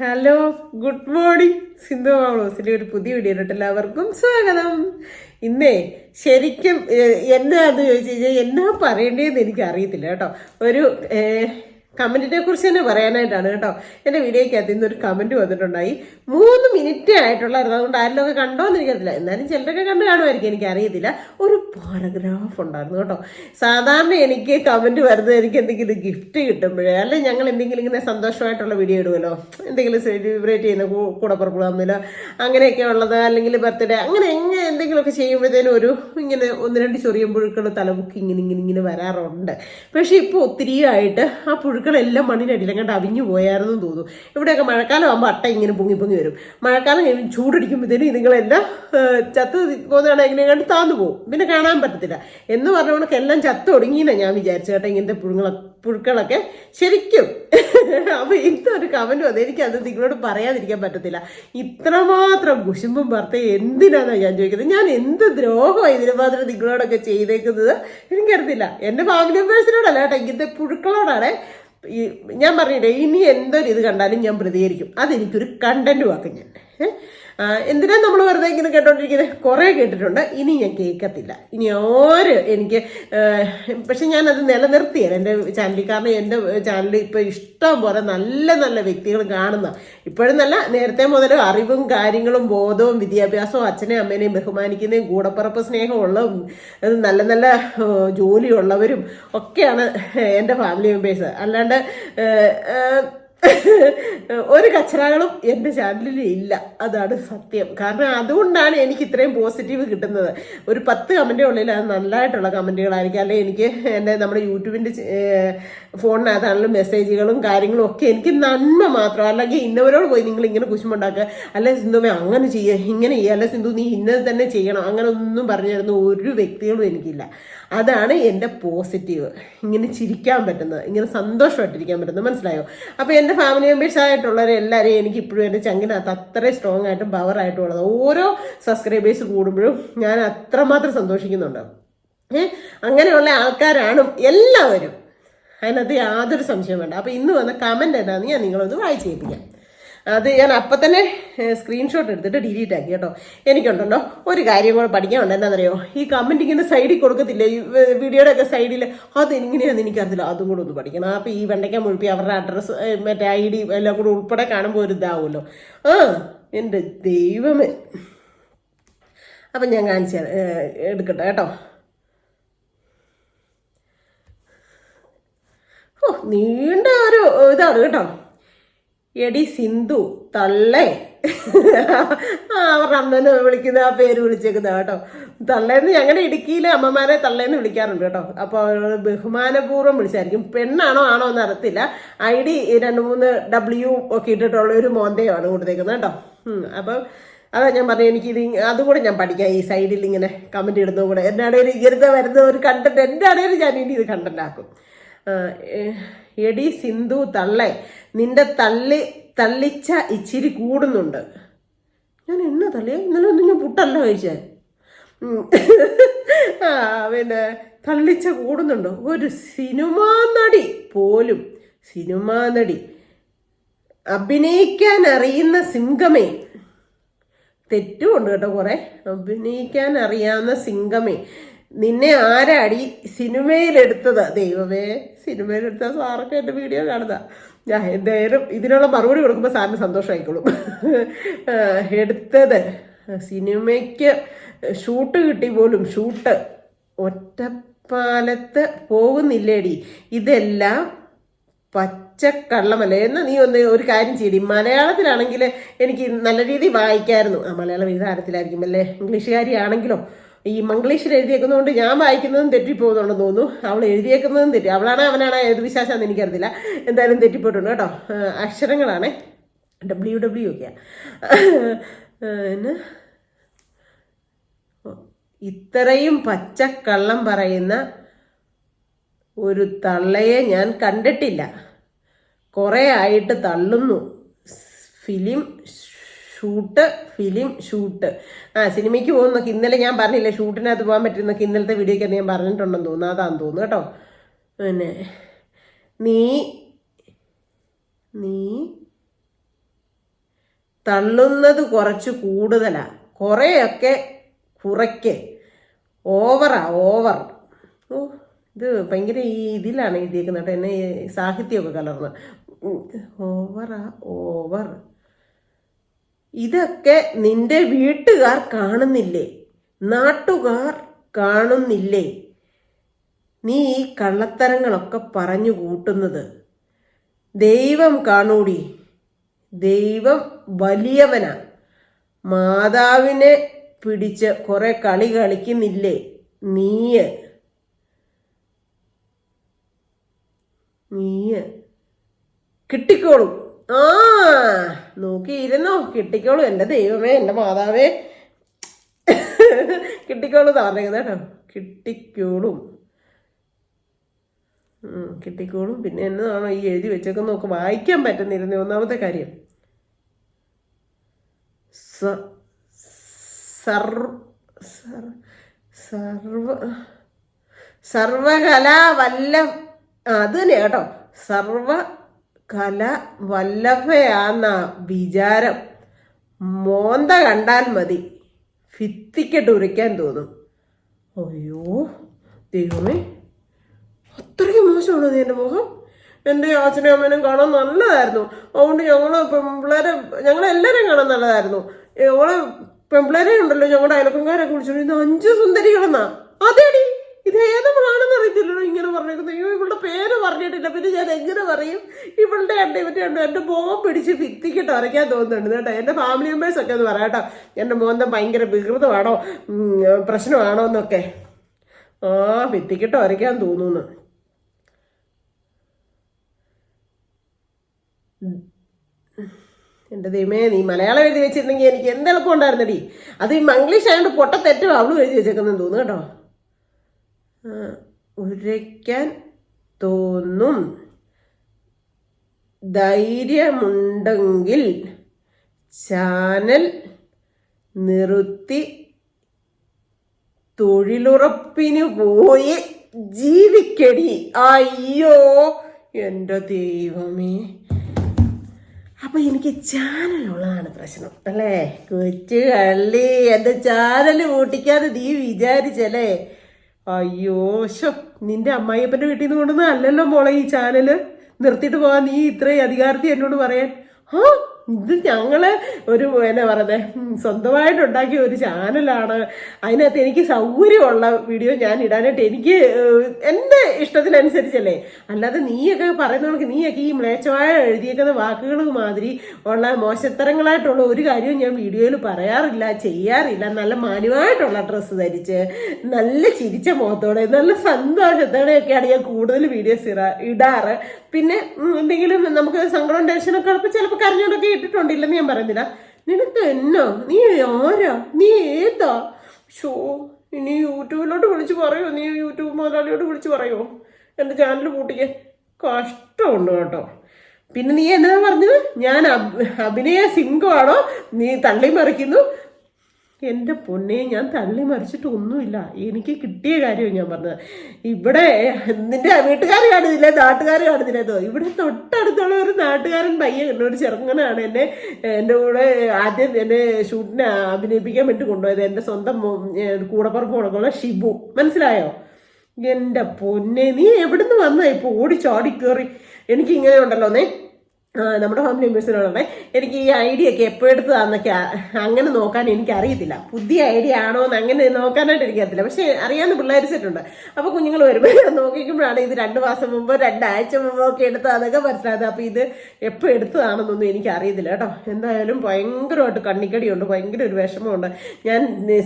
Hello good morning. Sindhu മാളോസിന്റെ ഒരു പുതിയ വീഡിയോയിലോട്ട് എല്ലാവർക്കും സ്വാഗതം. ഇന്നേ ശരിക്കും എന്നാ അത് ചോദിച്ചു കഴിഞ്ഞാൽ എന്നാ പറയേണ്ടതെന്ന് എനിക്ക് അറിയത്തില്ല കേട്ടോ. ഒരു കമന്റിനെ കുറിച്ച് തന്നെ പറയാനായിട്ടാണ് കേട്ടോ. എന്റെ വീഡിയോയ്ക്കകത്ത് ഇന്നൊരു കമന്റ് വന്നിട്ടുണ്ടായി. മൂന്ന് മിനിറ്റ് ആയിട്ടുള്ളായിരുന്നു അതുകൊണ്ട് ആരിലൊക്കെ കണ്ടോന്ന് എനിക്കറിയില്ല എന്നാലും ചിലരൊക്കെ കണ്ടു കാണുമായിരിക്കും എനിക്കറിയത്തില്ല. ഒരു പാരഗ്രാഫ് ഉണ്ടായിരുന്നു കേട്ടോ. സാധാരണ എനിക്ക് കമന്റ് വരുന്നത് എനിക്ക് എന്തെങ്കിലും ഗിഫ്റ്റ് കിട്ടുമ്പോഴേ അല്ലെ ഞങ്ങൾ എന്തെങ്കിലും ഇങ്ങനെ സന്തോഷമായിട്ടുള്ള വീഡിയോ ഇടുമല്ലോ എന്തെങ്കിലും സെലിബ്രേറ്റ് ചെയ്യുന്ന കൂടെ തമ്മിൽ അങ്ങനെയൊക്കെ ഉള്ളത് അല്ലെങ്കിൽ ബർത്ത്ഡേ അങ്ങനെ എങ്ങനെ എന്തെങ്കിലുമൊക്കെ ചെയ്യുമ്പോഴത്തേനും ഒരു ഇങ്ങനെ ഒന്ന് രണ്ട് ചെറിയ പുഴുക്കൾ തലമുക്കി ഇങ്ങനെ ഇങ്ങനെ ഇങ്ങനെ വരാറുണ്ട്. പക്ഷേ ഇപ്പോൾ ഒത്തിരിയായിട്ട് ആ പുഴുക്കളെല്ലാം മണ്ണിനടിയിലും കണ്ട് അവിഞ്ഞു പോയായിരുന്നു തോന്നുന്നു. ഇവിടെയൊക്കെ മഴക്കാലം ആകുമ്പോൾ അട്ട ഇങ്ങനെ പൊങ്ങി പൊങ്ങി വരും. മഴക്കാലം ചൂടടിക്കുമ്പോഴത്തേനും ഇതുങ്ങളെല്ലാം ചത്ത് പോകുന്നതാണ് എങ്ങനെ കണ്ട് താന്നു പോകും. പിന്നെ കാണാൻ പറ്റത്തില്ല. എന്ന് പറഞ്ഞ കണക്ക് എല്ലാം ചത്ത് ഞാൻ വിചാരിച്ചു കേട്ടോ ഇങ്ങനത്തെ പുഴുങ്ങള പുഴുക്കളൊക്കെ ശരിക്കും. അപ്പൊ ഇന്നൊരു കമന്റ് വന്നു. എനിക്ക് അത് നിങ്ങളോട് പറയാതിരിക്കാൻ പറ്റത്തില്ല. ഇത്രമാത്രം കുശുമ്പും ഭർത്ത എന്തിനാന്നാ ഞാൻ ചോദിക്കുന്നത്? ഞാൻ എന്ത് ദ്രോഹമാണ് ഇതിന് മാത്രം നിങ്ങളോടൊക്കെ ചെയ്തേക്കുന്നത്? എനിക്കറിയത്തില്ല. എന്റെ ഫാമിലി മെമ്പേഴ്സിനോടല്ല കേട്ടോ. ഇങ്ങനത്തെ പുഴുക്കളോടാണ് ഈ ഞാൻ പറഞ്ഞില്ലേ ഇനി എന്തൊരു ഇത് കണ്ടാലും ഞാൻ പ്രതികരിക്കും. അതെനിക്കൊരു കണ്ടന്റ് വാക്കും ഞാൻ. എന്തിനാ നമ്മൾ വെറുതെ ഇങ്ങനെ കേട്ടോണ്ടിരിക്കുന്നത് കുറേ കേട്ടിട്ടുണ്ട്. ഇനി ഞാൻ കേൾക്കത്തില്ല ഇനി ഓര് എനിക്ക് പക്ഷെ ഞാനത് നിലനിർത്തിയാണ്. എന്റെ ചാനലിൽ കാരണം എന്റെ ചാനലിൽ ഇപ്പോൾ ഇഷ്ടം പോലെ നല്ല നല്ല വ്യക്തികൾ കാണുന്ന ഇപ്പോഴും നല്ല നേരത്തെ മുതൽ അറിവും കാര്യങ്ങളും ബോധവും വിദ്യാഭ്യാസവും അച്ഛനെയും അമ്മേനെയും ബഹുമാനിക്കുന്നതും കൂടപ്പുറപ്പ് സ്നേഹമുള്ളതും നല്ല നല്ല ജോലിയുള്ളവരും ഒക്കെയാണ് എന്റെ ഫാമിലി മെമ്പേഴ്സ് അല്ലാണ്ട് ഒരു കച്ചറകളും എന്റെ ചാനലിൽ ഇല്ല. അതാണ് സത്യം. കാരണം അതുകൊണ്ടാണ് എനിക്ക് ഇത്രയും പോസിറ്റീവ് കിട്ടുന്നത്. ഒരു പത്ത് കമന്റ് ഉള്ളിൽ അത് നല്ലതായിട്ടുള്ള കമന്റുകളായിരിക്കും അല്ലെങ്കിൽ എനിക്ക് എന്റെ നമ്മുടെ യൂട്യൂബിന്റെ ഫോണിനകത്താണെങ്കിലും മെസ്സേജുകളും കാര്യങ്ങളും ഒക്കെ എനിക്ക് നന്മ മാത്രം. അല്ലെങ്കിൽ ഇന്നവരോട് പോയി നിങ്ങൾ ഇങ്ങനെ കുശുമുണ്ടാക്കുക അല്ലെ സിന്ധുമേ അങ്ങനെ ചെയ്യുക ഇങ്ങനെ ചെയ്യുക അല്ലെ സിന്ധു നീ ഇന്നത് തന്നെ ചെയ്യണം. അങ്ങനെ ഒന്നും പറഞ്ഞു തരുന്ന ഒരു വ്യക്തികളും എനിക്കില്ല. അതാണ് എന്റെ പോസിറ്റീവ്. ഇങ്ങനെ ചിരിക്കാൻ പറ്റുന്നത് ഇങ്ങനെ സന്തോഷമായിട്ടിരിക്കാൻ പറ്റുന്നത്. മനസ്സിലായോ? അപ്പോൾ എന്റെ ഫാമിലി മെമ്പേഴ്സ് ആയിട്ടുള്ളവരെ എല്ലാവരെയും എനിക്ക് ഇപ്പോഴും എന്റെ ചങ്കിനകത്ത് അത്രയും സ്ട്രോങ് ആയിട്ടും പവർ ആയിട്ടും ഉള്ളത്. ഓരോ സബ്സ്ക്രൈബേഴ്സ് കൂടുമ്പോഴും ഞാൻ അത്രമാത്രം സന്തോഷിക്കുന്നുണ്ട്. ഏ? അങ്ങനെയുള്ള ആൾക്കാരാണ് എല്ലാവരും. അതിനകത്ത് യാതൊരു സംശയം വേണ്ട. അപ്പോൾ ഇന്ന് വന്ന കമന്റ് എന്താണെന്ന് ഞാൻ നിങ്ങളൊന്ന് വായിച്ച് കേൾപ്പിക്കാം. അത് ഞാൻ അപ്പം തന്നെ സ്ക്രീൻഷോട്ട് എടുത്തിട്ട് ഡിലീറ്റ് ആക്കി കേട്ടോ. എനിക്കുണ്ടല്ലോ ഒരു കാര്യം കൂടെ പഠിക്കാനുണ്ട്. എന്താണെന്നറിയോ? ഈ കമന്റ് ഇങ്ങനെ സൈഡിൽ കൊടുക്കത്തില്ലേ? ഈ വീഡിയോയുടെ ഒക്കെ സൈഡിൽ അത് എങ്ങനെയാണെന്ന് എനിക്കറിയില്ല അതും കൂടെ ഒന്ന് പഠിക്കണം. അപ്പോൾ ഈ വെണ്ടയ്ക്ക മുഴുപ്പി അവരുടെ അഡ്രസ്സ് മറ്റേ ഐ ഡി എല്ലാം കൂടെ ഉൾപ്പെടെ കാണുമ്പോൾ ഒരു ഇതാവുമല്ലോ. ആ എന്റെ ദൈവമേ. അപ്പം ഞാൻ കാണിച്ചു എടുക്കട്ടെ കേട്ടോ. ഓ നീണ്ട ഒരു ഇതാണ് കേട്ടോ. എടി സിന്ധു തള്ളേ. അവരുടെ അമ്മനെ വിളിക്കുന്ന ആ പേര് വിളിച്ചേക്കുന്ന കേട്ടോ. തള്ളേന്ന് ഞങ്ങളുടെ ഇടുക്കിയിലെ അമ്മമാരെ തള്ളേന്ന് വിളിക്കാറുണ്ട് കേട്ടോ. അപ്പോൾ ബഹുമാനപൂർവം വിളിച്ചായിരിക്കും. പെണ്ണാണോ ആണോ എന്ന് അറിയത്തില്ല. ഐ ഡി രണ്ട് മൂന്ന് ഡബ്ല്യു ഒക്കെ ഇട്ടിട്ടുള്ള ഒരു മോന്തയാണ് കൊടുത്തേക്കുന്നത് കേട്ടോ. അപ്പം അതാ ഞാൻ പറഞ്ഞു എനിക്ക് ഇത് അതുകൂടെ ഞാൻ പഠിക്കാം. ഈ സൈഡിൽ ഇങ്ങനെ കമന്റ് ഇടുന്നതും കൂടെ. എന്നാണേലും ഇങ്ങനത്തെ വരുന്ന ഒരു കണ്ടന്റ് എന്താണേലും ഞാൻ ഇനി ഇത് കണ്ടന്റ് ആക്കും. എടി സിന്ധു തള്ളെ. നിന്റെ തള്ളി തള്ളിച്ച ഇച്ചിരി കൂടുന്നുണ്ട്. ഞാൻ എന്നാ തള്ളിയ ഇന്നലെ ഒന്നും ഞാൻ പുട്ടല്ല കഴിച്ചേ. പിന്നെ തള്ളിച്ച കൂടുന്നുണ്ടോ? ഒരു സിനിമാ നടി പോലും സിനിമാ നടി അഭിനയിക്കാൻ അറിയുന്ന സിംഗമേ. തെറ്റുമുണ്ട് കേട്ടോ കുറെ. അഭിനയിക്കാൻ അറിയാവുന്ന സിംഗമേ. നിന്നെ ആരാടി സിനിമയിലെടുത്തത്? ദൈവമേ സിനിമയിലെടുത്ത സാറൊക്കെ എന്റെ വീഡിയോ കാണുന്ന ഞാൻ എന്തായാലും ഇതിനുള്ള മറുപടി കൊടുക്കുമ്പോൾ സാറിന് സന്തോഷമായിക്കോളും. എടുത്തത് സിനിമയ്ക്ക് ഷൂട്ട് കിട്ടി പോലും ഷൂട്ട് ഒറ്റപ്പാലത്ത് പോകുന്നില്ലേടി. ഇതെല്ലാം പച്ചക്കള്ളമല്ലേ? എന്നാ നീ ഒന്ന് ഒരു കാര്യം ചെയ്തി മലയാളത്തിലാണെങ്കിൽ എനിക്ക് നല്ല രീതിയിൽ വായിക്കായിരുന്നു. ആ മലയാളം എഴുതാരത്തിലായിരിക്കും അല്ലേ? ഇംഗ്ലീഷുകാരിയാണെങ്കിലോ? ഈ മംഗ്ലീഷിൽ എഴുതിയേക്കുന്നതുകൊണ്ട് ഞാൻ വായിക്കുന്നതും തെറ്റിപ്പോകുന്നുണ്ടെന്ന് തോന്നുന്നു. അവൾ എഴുതിയേക്കുന്നതും തെറ്റി. അവളാണ് അവനാണ് ഏത് വിശ്വാസമാണെന്ന് എനിക്കറിയില്ല എന്തായാലും തെറ്റിപ്പോയിട്ടുണ്ട് കേട്ടോ. അക്ഷരങ്ങളാണ്. ഡബ്ല്യു ഡബ്ല്യു ഒക്കെയാണ് പിന്നെ ഇത്രയും പച്ചക്കള്ളം പറയുന്ന ഒരു തള്ളയെ ഞാൻ കണ്ടിട്ടില്ല. കുറേ ആയിട്ട് തള്ളുന്നു. Film shoot film shoot. ആ സിനിമയ്ക്ക് പോകുന്നൊക്കെ ഇന്നലെ ഞാൻ പറഞ്ഞില്ലേ ഷൂട്ടിനകത്ത് പോകാൻ പറ്റുന്നൊക്കെ ഇന്നലത്തെ വീഡിയോയ്ക്ക് ഞാൻ പറഞ്ഞിട്ടുണ്ടെന്ന് തോന്നുന്നു. അതാന്ന് തോന്നുന്നു കേട്ടോ. പിന്നെ നീ നീ തള്ളുന്നത് കുറച്ച് കൂടുതലാ. കുറേയൊക്കെ കുറയ്ക്ക്. ഓവറാ ഓവർ. ഓ ഇത് ഭയങ്കര ഈ ഇതിലാണ് എഴുതിയേക്കുന്നത് കേട്ടോ. എന്നെ സാഹിത്യമൊക്കെ കലർന്ന്. ഓവറാ ഓവർ. ഇതൊക്കെ നിന്റെ വീട്ടുകാർ കാണുന്നില്ലേ? നാട്ടുകാർ കാണുന്നില്ലേ? നീ ഈ കള്ളത്തരങ്ങളൊക്കെ പറഞ്ഞു കൂട്ടുന്നത്. ദൈവം കാണൂടി. ദൈവം വലിയവനാ. മാതാവിനെ പിടിച്ച് കുറെ കളി കളിക്കുന്നില്ലേ നീയ്? നീയ്. കിട്ടിക്കോളും. ആ നോക്കിയിരുന്നോ? കിട്ടിക്കോളൂ എന്റെ ദൈവമേ എന്റെ മാതാവേ. കിട്ടിക്കോളൂ പറഞ്ഞത് കേട്ടോ. കിട്ടിക്കോളും. കിട്ടിക്കോളും. പിന്നെ എന്നതാണോ ഈ എഴുതി വെച്ചൊക്കെ നോക്ക് വായിക്കാൻ പറ്റുന്നിരുന്ന ഒന്നാമത്തെ കാര്യം. സർവ സർവകലാ വല്ല അത് തന്നെ കേട്ടോ. സർവകല വല്ലഭയാന്ന വിചാരം. മോന്ത കണ്ടാൽ മതി. ഭിത്തിക്കിട്ട് ഉരയ്ക്കാൻ തോന്നും. അയ്യോ ദൈവമേ. അത്രയ്ക്ക് മോശമാണോ നീ എന്റെ മുഖം? എന്റെ അച്ഛനും അമ്മേനും കാണാൻ നല്ലതായിരുന്നു. അതുകൊണ്ട് ഞങ്ങൾ പെൺപിള്ളേരെ ഞങ്ങളെല്ലാവരും കാണാൻ നല്ലതായിരുന്നു. ഞങ്ങൾ പെൺപിള്ളേരെ ഉണ്ടല്ലോ ഞങ്ങളുടെ അയൽക്കാരൊക്കെ കുറിച്ചു ഇന്ന് അഞ്ച് സുന്ദരികളെന്നാ? അതേടി. ഇത് ഏതൊരാണെന്ന് അറിയത്തില്ലല്ലോ ഇങ്ങനെ പറഞ്ഞേക്കുന്നത് അയ്യോ ഇവളുടെ പേര് പറഞ്ഞിട്ടില്ല. പിന്നെ ഞാൻ എങ്ങനെ പറയും? ഇവളുടെ എന്റെ ഇവരുടെ ഉണ്ട് എന്റെ മോൻ പിടിച്ച് ഭിത്തിക്കിട്ട് അരയ്ക്കാൻ തോന്നുന്നുണ്ട് കേട്ടോ. എന്റെ ഫാമിലി മെമ്പേഴ്സ് ഒക്കെ ഒന്ന് പറയാം കേട്ടോ. എന്റെ മോന്തം ഭയങ്കര വികൃതമാണോ? പ്രശ്നമാണോ എന്നൊക്കെ. ആ ഭിത്തിക്കിട്ട് അരയ്ക്കാൻ തോന്നുന്നു. എന്റെ ദൈവമേ നീ മലയാളം എഴുതി വെച്ചിരുന്നെങ്കിൽ എനിക്ക് എന്ത് എളുപ്പം ഉണ്ടായിരുന്നടി. അത് ഈ മംഗ്ലീഷ് ആയതുകൊണ്ട് പൊട്ട തെറ്റും അവളും എഴുതി വെച്ചേക്കുന്നെന്ന് തോന്നുന്നു കേട്ടോ. ആ, ഉരയ്ക്കാൻ തോന്നും. ധൈര്യമുണ്ടെങ്കിൽ ചാനൽ നിർത്തി തൊഴിലുറപ്പിനു പോയി ജീവിക്കടി. അയ്യോ എന്റെ ദൈവമേ. അപ്പൊ എനിക്ക് ചാനലുള്ളതാണ് പ്രശ്നം അല്ലേ? കൊച്ചു കള്ളി എന്റെ ചാനൽ കൂട്ടിക്കാതെ നീ വിചാരിച്ചല്ലേ? അയ്യോ ശോ നിന്റെ അമ്മായിയപ്പന്റെ വീട്ടിൽ നിന്ന് കൊണ്ടുവന്ന് അല്ലല്ലോ മോളെ ഈ ചാനൽ. നിർത്തിയിട്ട് പോകാൻ നീ ഇത്രയും അധികാരത്തി എന്നോട് പറയാൻ. ആ ഇത് ഞങ്ങൾ ഒരു എന്നാ പറയുന്നത് സ്വന്തമായിട്ട് ഉണ്ടാക്കിയ ഒരു ചാനലാണ്. അതിനകത്ത് എനിക്ക് സൗകര്യമുള്ള വീഡിയോ ഞാൻ ഇടാനായിട്ട് എനിക്ക് എന്റെ ഇഷ്ടത്തിനനുസരിച്ചല്ലേ. അല്ലാതെ നീയൊക്കെ പറയുന്നവർക്ക് നീയൊക്കെ ഈ മ്ലേച്ഛമായ എഴുതിയേക്കുന്ന വാക്കുകൾ മാതിരി ഉള്ള മോശത്തരങ്ങളായിട്ടുള്ള ഒരു കാര്യവും ഞാൻ വീഡിയോയിൽ പറയാറില്ല ചെയ്യാറില്ല. നല്ല മാന്യമായിട്ടുള്ള ഡ്രസ്സ് ധരിച്ച് നല്ല ചിരിച്ച മുഖത്തോടെ നല്ല സന്തോഷത്തോടെയൊക്കെയാണ് ഞാൻ കൂടുതൽ വീഡിയോസ് ഇടാ ഇടാറ്. പിന്നെ എന്തെങ്കിലും നമുക്ക് സങ്കടം ടെൻഷനൊക്കെ ഉള്ളപ്പോൾ ചിലപ്പോൾ കരഞ്ഞോണ്ടൊക്കെ ഇട്ടിട്ടുണ്ടില്ലെന്ന് ഞാൻ പറയുന്നില്ല. നിനക്ക് എന്നോ? നീ ആരാ? നീ ഏതാ? ഷോ ഇനി യൂട്യൂബിലോട്ട് വിളിച്ച് പറയോ? നീ യൂട്യൂബ് മുതലാളിയോട് വിളിച്ച് പറയോ? എന്റെ ചാനൽ പൂട്ടിക്കാൻ കഷ്ടമുണ്ട് കേട്ടോ. പിന്നെ നീ എന്നാ പറഞ്ഞത്? ഞാൻ അഭ്- അഭിനയ സിംഗമാണോ? നീ തള്ളി മറിക്കുന്നു. എന്റെ പൊന്നെ ഞാൻ തള്ളി മറിച്ചിട്ട് ഒന്നുമില്ല. എനിക്ക് കിട്ടിയ കാര്യം ഞാൻ പറഞ്ഞത്. ഇവിടെ നിന്റെ വീട്ടുകാർ കാണുന്നില്ല നാട്ടുകാർ കാണുന്നില്ല ഇവിടെ തൊട്ടടുത്തുള്ള ഒരു നാട്ടുകാരൻ പയ്യൻ ഒരു ചെറുങ്ങനാണ് എന്നെ എന്റെ കൂടെ ആദ്യം എന്നെ ഷൂട്ടിനെ അഭിനയിപ്പിക്കാൻ വേണ്ടി കൊണ്ടുപോയത്. എന്റെ സ്വന്തം കൂടപ്പുറപ്പ് കൊടുക്കുള്ള ഷിബു. മനസ്സിലായോ? എന്റെ പൊന്നെ നീ എവിടുന്ന് വന്നാ ഇപ്പൊ ഓടി ചാടി കയറി എനിക്ക് ഇങ്ങനെ ഉണ്ടല്ലോ നേ. നമ്മുടെ ഫാമിലി മെമ്പേഴ്സിനോടെ എനിക്ക് ഈ ഐഡിയ ഒക്കെ എപ്പോൾ തന്നൊക്കെ അങ്ങനെ നോക്കാൻ എനിക്ക് അറിയത്തില്ല പുതിയ ഐഡിയ ആണോ എന്ന് അങ്ങനെ നോക്കാനായിട്ട് എനിക്കറിയത്തില്ല. പക്ഷെ അറിയാമെന്ന് പിള്ളേർ സെറ്റുണ്ട് അപ്പോൾ കുഞ്ഞുങ്ങൾ വരുമ്പോൾ നോക്കിക്കുമ്പോഴാണ് ഇത് രണ്ട് മാസം മുമ്പ് രണ്ടാഴ്ച മുമ്പ് ഒക്കെ എടുത്തതെന്നൊക്കെ മനസ്സിലായത് അപ്പോൾ ഇത് എപ്പോൾ എടുത്തതാണെന്നൊന്നും എനിക്ക് അറിയത്തില്ല കേട്ടോ. എന്തായാലും ഭയങ്കരമായിട്ട് കണ്ണിക്കടിയുണ്ട്. ഭയങ്കര ഒരു വിഷമമുണ്ട്. ഞാൻ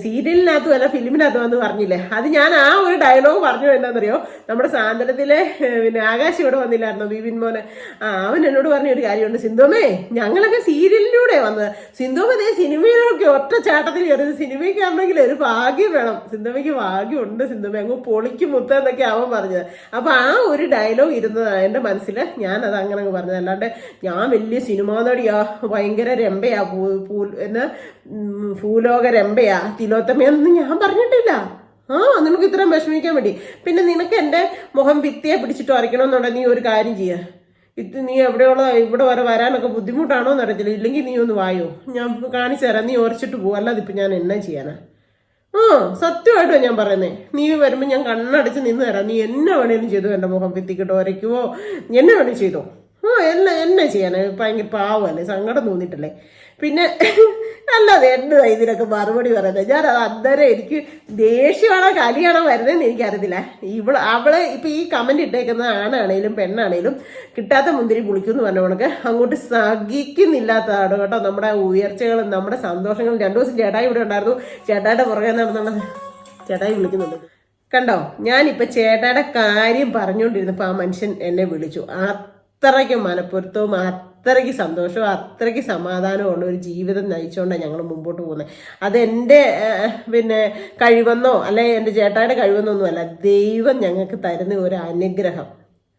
സീരിയലിനകത്തും അല്ല ഫിലിമിനകത്തും എന്ന് പറഞ്ഞില്ലേ? അത് ഞാൻ ആ ഒരു ഡയലോഗ് പറഞ്ഞു എന്താണെന്നറിയോ നമ്മുടെ സാന്ത്വനത്തിലെ പിന്നെ ആകാശം ഇവിടെ വന്നില്ലായിരുന്നു? ബിബിൻ മോനെ. ആ അവൻ എന്നോട് പറഞ്ഞ ഒരു കാര്യമുണ്ട്. സിന്ധോമേ ഞങ്ങളൊക്കെ സീരിയലിലൂടെ വന്നത്. സിന്ധോമ സിനിമയിലൊക്കെ ഒറ്റ ചാട്ടത്തിൽ കയറിയത് സിനിമയ്ക്ക് ആണെങ്കിൽ ഒരു ഭാഗ്യം വേണം. സിന്ധോമയ്ക്ക് ഭാഗ്യമുണ്ട് സിന്ധുമ. അങ്ങ് പൊളിക്കും മുത്ത എന്നൊക്കെ അവൻ പറഞ്ഞത്. അപ്പൊ ആ ഒരു ഡയലോഗ് ഇരുന്നതാണ് എന്റെ മനസ്സിൽ ഞാൻ അത് അങ്ങനെ അങ്ങ് പറഞ്ഞത്. അല്ലാണ്ട് ഞാൻ വലിയ സിനിമാ നടിയാ ഭയങ്കര രമ്പയാ പൂ എന്നാ ഭൂലോക രമ്പയാ തിലോത്തമയൊന്നും ഞാൻ പറഞ്ഞിട്ടില്ല. ആ നിനക്ക് ഇത്രയും വിഷമിക്കാൻ വേണ്ടി. പിന്നെ നിനക്ക് എന്റെ മുഖം ഭിത്തിയെ പിടിച്ചിട്ട് വരയ്ക്കണമെന്നുണ്ടെങ്കിൽ നീ ഒരു കാര്യം ചെയ്യുക ഇത് നീ എവിടെയുള്ള ഇവിടെ വരെ വരാനൊക്കെ ബുദ്ധിമുട്ടാണോ എന്ന് അറിയത്തില്ല. ഇല്ലെങ്കിൽ നീ ഒന്ന് വായോ. ഞാൻ കാണിച്ചു തരാം. നീ ഉറച്ചിട്ട് പോകും അല്ലാതെ ഇപ്പം ഞാൻ എന്നാ ചെയ്യാനാ? ആ സത്യമായിട്ടോ ഞാൻ പറയുന്നേ. നീ വരുമ്പോൾ ഞാൻ കണ്ണടച്ച് നിന്ന് തരാം. നീ എന്നെ വേണേലും ചെയ്തു എന്റെ മുഖം ഭിത്തിക്കിട്ടോ ഒരയ്ക്കുവോ? എന്നെ വേണേലും ചെയ്തോ. ആ എന്നെ എന്നെ ചെയ്യാനേ? ഭയങ്കര പാവമല്ലേ സങ്കടം തോന്നിയിട്ടല്ലേ? പിന്നെ അല്ലാതെ എന്താ ഇതിനൊക്കെ മറുപടി പറയുന്നത് ഞാൻ അത് അന്നേരം എനിക്ക് ദേഷ്യമാണോ കലിയാണോ വരുന്നതെന്ന് എനിക്കറിയത്തില്ല. ഇവൾ അവൾ ഇപ്പൊ ഈ കമന്റ് ഇട്ടേക്കുന്ന ആണാണേലും പെണ്ണാണേലും കിട്ടാത്ത മുന്തിരി പുളിക്കുമെന്ന് പറഞ്ഞ കണക്ക് അങ്ങോട്ട് സഹിക്കുന്നില്ലാത്തതാണ് കേട്ടോ നമ്മുടെ ഉയർച്ചകളും നമ്മുടെ സന്തോഷങ്ങളും. രണ്ടു ദിവസം ചേട്ടായി ഇവിടെ ഉണ്ടായിരുന്നു. ചേട്ടായുടെ പുറകെ നടന്നുള്ളത് ചേട്ടായി വിളിക്കുന്നുണ്ട്. കണ്ടോ? ഞാനിപ്പൊ ചേട്ടായുടെ കാര്യം പറഞ്ഞുകൊണ്ടിരുന്നപ്പോൾ ആ മനുഷ്യൻ എന്നെ വിളിച്ചു. അത്രയ്ക്കും മനപ്പൊരുത്തവും അത്രയ്ക്ക് സന്തോഷവും അത്രയ്ക്ക് സമാധാനമുള്ള ഒരു ജീവിതം നയിച്ചുകൊണ്ടാണ് ഞങ്ങൾ മുമ്പോട്ട് പോകുന്നത് അതെന്റെ പിന്നെ കഴിവെന്നോ അല്ലെ എന്റെ ചേട്ടായുടെ കഴിവെന്നോ അല്ല ദൈവം ഞങ്ങൾക്ക് തരുന്ന ഒരു അനുഗ്രഹം.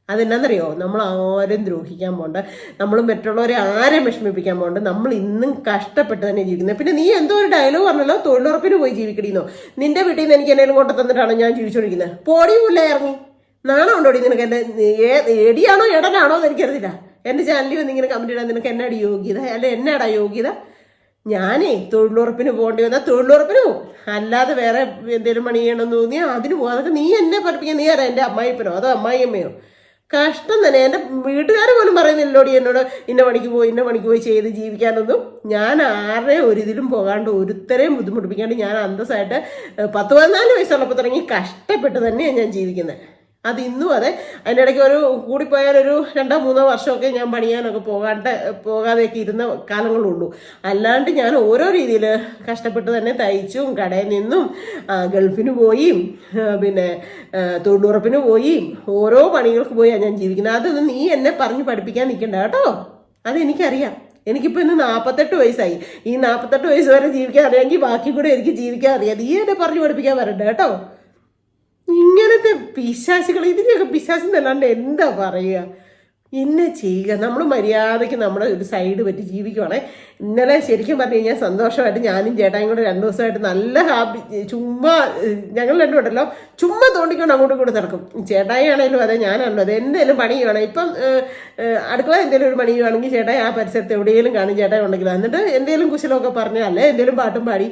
അതെന്നറിയോ നമ്മൾ ആരും ദ്രോഹിക്കാൻ പോണ്ട. നമ്മൾ മറ്റുള്ളവരെ ആരെയും വിഷമിപ്പിക്കാൻ പോണ്ട. നമ്മൾ ഇന്നും കഷ്ടപ്പെട്ട് തന്നെ ജീവിക്കുന്നത് പിന്നെ നീ എന്തോ ഒരു ഡയലോഗ് പറഞ്ഞല്ലോ തൊഴിലുറപ്പിന് പോയി ജീവിക്കണീന്നോ? നിന്റെ വീട്ടിൽ നിന്ന് എനിക്ക് എന്തെങ്കിലും കൊണ്ടു തന്നിട്ടാണോ ഞാൻ ജീവിച്ചുകൊണ്ടിരിക്കുന്നത് പോടി പുല്ലേ ഇറങ്ങി. നാണം ഉണ്ടോടി നിനക്ക് എന്റെ എടിയാണോ എടനാണോ എന്ന് എനിക്കറിയില്ല എന്റെ ചാനലിൽ വന്ന് ഇങ്ങനെ കമന്റ് ഇടാൻ നിനക്ക് എന്നാടി യോഗ്യത? അല്ല എന്നാടാ യോഗ്യത? ഞാനേ തൊഴിലുറപ്പിന് പോകേണ്ടി വന്നാൽ തൊഴിലുറപ്പിന് പോകും അല്ലാതെ വേറെ എന്തെങ്കിലും പണി ചെയ്യണമെന്ന് തോന്നിയാൽ അതിന് പോകും അതൊക്കെ നീ എന്നെ പഠിപ്പിക്കാൻ നീ ആരാ? എന്റെ അമ്മായിപ്പനോ അതോ അമ്മായിയമ്മയോ? കഷ്ടം തന്നെ. എന്റെ വീട്ടുകാർ പോലും പറയുന്നില്ലോടി എന്നോട് ഇന്ന പണിക്ക് പോയി ഇന്ന പണിക്ക് പോയി ചെയ്ത് ജീവിക്കാനൊന്നും. ഞാൻ ആരുടെ ഒരു പോകാണ്ട് ഒരുത്തരെയും ബുദ്ധിമുട്ടിപ്പിക്കാണ്ട് ഞാൻ അന്തസ്സായിട്ട് പത്ത് പതിനാല് വയസ്സുള്ളപ്പോൾ തുടങ്ങി കഷ്ടപ്പെട്ട് തന്നെയാണ് ഞാൻ ജീവിക്കുന്നത് അത് ഇന്നും അതെ. അതിന്റെ ഇടയ്ക്ക് ഒരു കൂടിപ്പോയാൽ ഒരു രണ്ടോ മൂന്നോ വർഷമൊക്കെ ഞാൻ പണിയാനൊക്കെ പോകാണ്ട് പോകാതെയൊക്കെ ഇരുന്ന കാലങ്ങളുള്ളൂ. അല്ലാണ്ട് ഞാൻ ഓരോ രീതിയിൽ കഷ്ടപ്പെട്ട് തന്നെ തയ്ച്ചും കടയിൽ നിന്നും ഗൾഫിന് പോയി പിന്നെ തൊഴിലുറപ്പിന് പോയി ഓരോ പണികൾക്ക് പോയി ഞാൻ ജീവിക്കുന്നത്. അതൊന്നും നീ എന്നെ പറഞ്ഞ് പഠിപ്പിക്കാൻ നിൽക്കണ്ട കേട്ടോ. അതെനിക്കറിയാം എനിക്കിപ്പോൾ ഇന്ന് നാൽപ്പത്തെട്ട് വയസ്സായി. ഈ നാൽപ്പത്തെട്ട് വയസ്സ് വരെ ജീവിക്കാൻ അറിയാമെങ്കിൽ ബാക്കി കൂടെ എനിക്ക് ജീവിക്കാൻ അറിയാം. നീ എന്നെ പറഞ്ഞ് പഠിപ്പിക്കാൻ വരണ്ട കേട്ടോ. ഇങ്ങനത്തെ പിശാശുകൾ ഇതിനെയൊക്കെ പിശാശ് എന്നല്ലാണ്ട് എന്താ പറയുക? എന്നെ ചെയ്യുക. നമ്മൾ മര്യാദയ്ക്ക് നമ്മുടെ ഒരു സൈഡ് പറ്റി ജീവിക്കുവാണേ. ഇന്നലെ ശരിക്കും പറഞ്ഞു കഴിഞ്ഞാൽ സന്തോഷമായിട്ട് ഞാനും ചേട്ടായും കൂടെ രണ്ടു ദിവസമായിട്ട് നല്ല ഹാപ്പി ചുമ്മാ ഞങ്ങൾ രണ്ടും ഉണ്ടല്ലോ. ചുമ്മാ തോണ്ടിക്കൊണ്ട് അങ്ങോട്ടും കൂടെ നടക്കും. ചേട്ടായി ആണെങ്കിലും അതെ ഞാനാണല്ലോ അതെ എന്തെങ്കിലും പണി ചെയ്യണം ഇപ്പം അടുക്കള എന്തെങ്കിലും ഒരു പണി ചെയ്യുവാണെങ്കിൽ ചേട്ടായി ആ പരിസരത്ത് എവിടെയെങ്കിലും കാണും ചേട്ടായി ഉണ്ടെങ്കിൽ. എന്നിട്ട് എന്തെങ്കിലും കുശലമൊക്കെ പറഞ്ഞാൽ അല്ലേ എന്തെങ്കിലും പാട്ടും പാടി.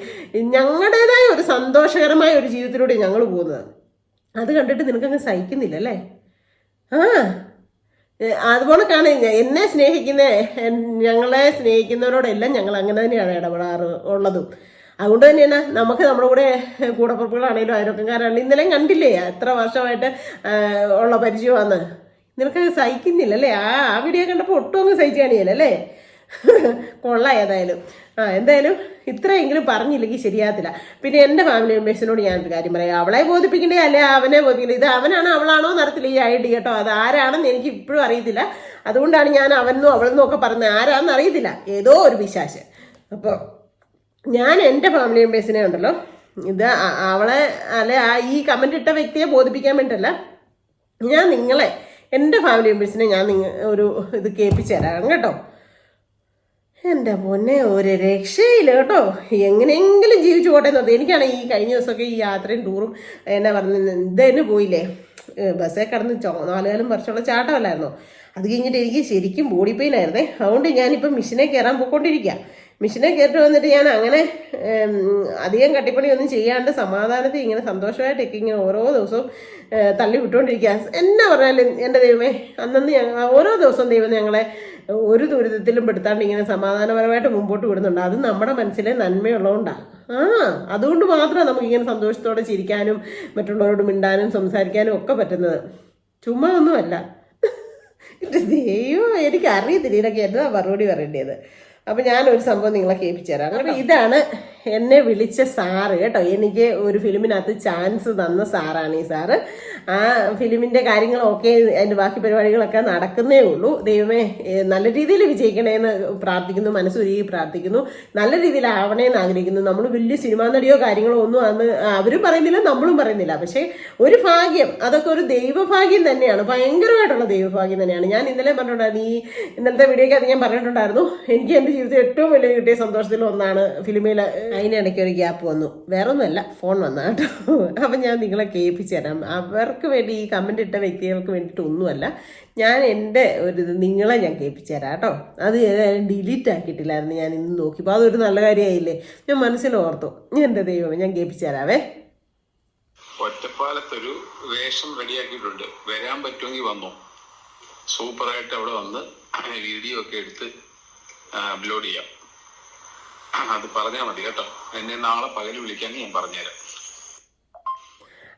ഞങ്ങളുടേതായ ഒരു സന്തോഷകരമായ ഒരു ജീവിതത്തിലൂടെ ഞങ്ങൾ പോകുന്നത് അത് കണ്ടിട്ട് നിനക്കങ്ങ് സഹിക്കുന്നില്ല അല്ലേ ആ ഏ, അതുപോലെ കാണേ എന്നെ സ്നേഹിക്കുന്ന ഞങ്ങളെ സ്നേഹിക്കുന്നവരോടെല്ലാം ഞങ്ങൾ അങ്ങനെ തന്നെയാണ് ഇടപെടാറ് ഉള്ളതും. അതുകൊണ്ട് തന്നെയാണ് നമുക്ക് നമ്മുടെ കൂടെ കൂടപ്പുറപ്പുകളാണേലും അയൽവക്കക്കാരാണെങ്കിലും ഇന്നലെ കണ്ടില്ലേ എത്ര വർഷമായിട്ട് ഉള്ള പരിചയമാണ് നിനക്ക് സഹിക്കുന്നില്ല അല്ലേ ആ ആ വീഡിയോ കണ്ടപ്പോൾ ഒട്ടും അങ്ങ് സഹിച്ചു കാണിയല്ലേ കൊള്ളാം ഏതായാലും. ആ എന്തായാലും ഇത്രയെങ്കിലും പറഞ്ഞില്ലെങ്കിൽ ശരിയാകത്തില്ല. പിന്നെ എന്റെ ഫാമിലി മെമ്പേഴ്സിനോട് ഞാനൊരു കാര്യം പറയാം. അവളെ ബോധിപ്പിക്കണ്ടേ? അല്ലെ? അവനെ ബോധിപ്പിക്കണ്ടേ? ഇത് അവനാണോ അവളാണോ നടത്തില്ല ഈ ഐ ഡി കേട്ടോ. അത് ആരാണെന്ന് എനിക്ക് ഇപ്പോഴും അറിയത്തില്ല. അതുകൊണ്ടാണ് ഞാൻ അവനെന്നോ അവളെന്നോ ഒക്കെ പറഞ്ഞത്. ആരാണെന്ന് അറിയത്തില്ല. ഏതോ ഒരു പിശാശ്. അപ്പോൾ ഞാൻ എന്റെ ഫാമിലി മെമ്പേഴ്സിനെ ഉണ്ടല്ലോ. ഇത് അവളെ അല്ലെ ആ ഈ കമന്റ് ഇട്ട വ്യക്തിയെ ബോധിപ്പിക്കാൻ വേണ്ടിയിട്ടല്ല ഞാൻ നിങ്ങളെ എന്റെ ഫാമിലി മെമ്പേഴ്സിനെ ഞാൻ നിങ്ങ ഒരു ഇത് കേൾപ്പിച്ചു തരാം കേട്ടോ. എന്റെ പൊന്നെ ഒരു രക്ഷയില്ല കേട്ടോ. എങ്ങനെയെങ്കിലും ജീവിച്ചു പോട്ടെ എന്നത് എനിക്കാണ് ഈ കഴിഞ്ഞ ദിവസമൊക്കെ ഈ യാത്രയും ടൂറും എന്നാ പറഞ്ഞു ഇതന്നെ പോയില്ലേ? ബസ്സേ കടന്ന് ചോ നാലുകാലം വർഷമുള്ള ചാട്ടമല്ലായിരുന്നോ? അത് കഴിഞ്ഞിട്ട് എനിക്ക് ശരിക്കും ബോഡി പെയിൻ ആയിരുന്നേ. അതുകൊണ്ട് ഞാനിപ്പം മിഷനെ കയറാൻ പോയിക്കൊണ്ടിരിക്കുക മിഷനെ കയറ്റി വന്നിട്ട് ഞാൻ അങ്ങനെ അധികം കട്ടിപ്പണിയൊന്നും ചെയ്യാണ്ട് സമാധാനത്തിൽ ഇങ്ങനെ സന്തോഷമായിട്ടൊക്കെ ഇങ്ങനെ ഓരോ ദിവസവും തള്ളി വിട്ടുകൊണ്ടിരിക്കുക. എന്നെ പറഞ്ഞാലും എന്റെ ദൈവമേ അന്നന്ന് ഞങ്ങൾ ഓരോ ദിവസവും ദൈവം ഞങ്ങളെ ഒരു ദുരിതത്തിലും പെടുത്താണ്ട് ഇങ്ങനെ സമാധാനപരമായിട്ട് മുമ്പോട്ട് വിടുന്നുണ്ട്. അത് നമ്മുടെ മനസ്സിലെ നന്മയുള്ളതുകൊണ്ടാണ് ആ അതുകൊണ്ട് മാത്രമേ നമുക്ക് ഇങ്ങനെ സന്തോഷത്തോടെ ചിരിക്കാനും മറ്റുള്ളവരോട് മിണ്ടാനും സംസാരിക്കാനും ഒക്കെ പറ്റുന്നത്. ചുമ്മാ ഒന്നുമല്ല. ദൈവം എനിക്ക് അറിയത്തില്ല ഇതിനൊക്കെ എന്താ മറുപടി പറയേണ്ടത്. അപ്പം ഞാനൊരു സംഭവം നിങ്ങളെ കേൾപ്പിച്ചു തരാം. അപ്പം ഇതാണ് എന്നെ വിളിച്ച സാറ് കേട്ടോ. എനിക്ക് ഒരു ഫിലിമിനകത്ത് ചാൻസ് തന്ന സാറാണ് ഈ സാറ്. ആ ഫിലിമിന്റെ കാര്യങ്ങളൊക്കെ അതിന്റെ ബാക്കി പരിപാടികളൊക്കെ നടക്കുന്നേ ഉള്ളൂ. ദൈവമേ നല്ല രീതിയിൽ വിജയിക്കണേ എന്ന് പ്രാർത്ഥിക്കുന്നു മനസ്സുരുകി പ്രാർത്ഥിക്കുന്നു. നല്ല രീതിയിൽ ആവണേ എന്ന് ആഗ്രഹിക്കുന്നു. നമ്മൾ വലിയ സിനിമാ നടിയോ കാര്യങ്ങളോ ഒന്നും അന്ന് അവരും പറയുന്നില്ല നമ്മളും പറയുന്നില്ല. പക്ഷേ ഒരു ഭാഗ്യം അതൊക്കെ ഒരു ദൈവഭാഗ്യം തന്നെയാണ്. ഭയങ്കരമായിട്ടുള്ള ദൈവഭാഗ്യം തന്നെയാണ്. ഞാൻ ഇന്നലെ പറഞ്ഞിട്ടുണ്ടായിരുന്നു ഈ ഇന്നലത്തെ വീഡിയോയ്ക്ക് അത് ഞാൻ പറഞ്ഞിട്ടുണ്ടായിരുന്നു. എനിക്ക് എന്റെ ജീവിതത്തിൽ ഏറ്റവും വലിയ കിട്ടിയ സന്തോഷത്തിൽ ഒന്നാണ് ഫിലിമയിൽ അതിനിടയ്ക്ക് ഒരു ഗ്യാപ്പ് വന്നു. വേറെ ഒന്നുമല്ല ഫോൺ വന്നാട്ടോ അപ്പൊ ഞാൻ നിങ്ങളെ കേൾപ്പിച്ചു തരാം. അവർക്ക് വേണ്ടി ഈ കമന്റ് ഇട്ട വ്യക്തികൾക്ക് വേണ്ടിയിട്ട് ഒന്നുമല്ല. ഞാൻ എന്റെ ഒരു ഇത് നിങ്ങളെ ഞാൻ കേൾപ്പിച്ചു തരാം കേട്ടോ. അത് ഡിലീറ്റ് ആക്കിയിട്ടില്ലായിരുന്നു ഞാൻ ഇന്ന് നോക്കി നോക്കിയപ്പോൾ അതൊരു നല്ല കാര്യമായില്ലേ? ഞാൻ മനസ്സിൽ ഓർത്തു. എന്റെ ദൈവം ഞാൻ കേൾപ്പിച്ചു തരാവേ. ഒറ്റപ്പാലത്തൊരു വേഷം റെഡിയാക്കിയിട്ടുണ്ട്. വരാൻ പറ്റുമെങ്കിൽ വന്നു. സൂപ്പറായിട്ട് അവിടെ വന്ന് വീഡിയോ ഒക്കെ എടുത്ത് അപ്ലോഡ് ചെയ്യാം. അത് പറഞ്ഞാൽ മതി കേട്ടോ. എന്നെ നാളെ പകൽ വിളിക്കാൻ ഞാൻ പറഞ്ഞുതരാം.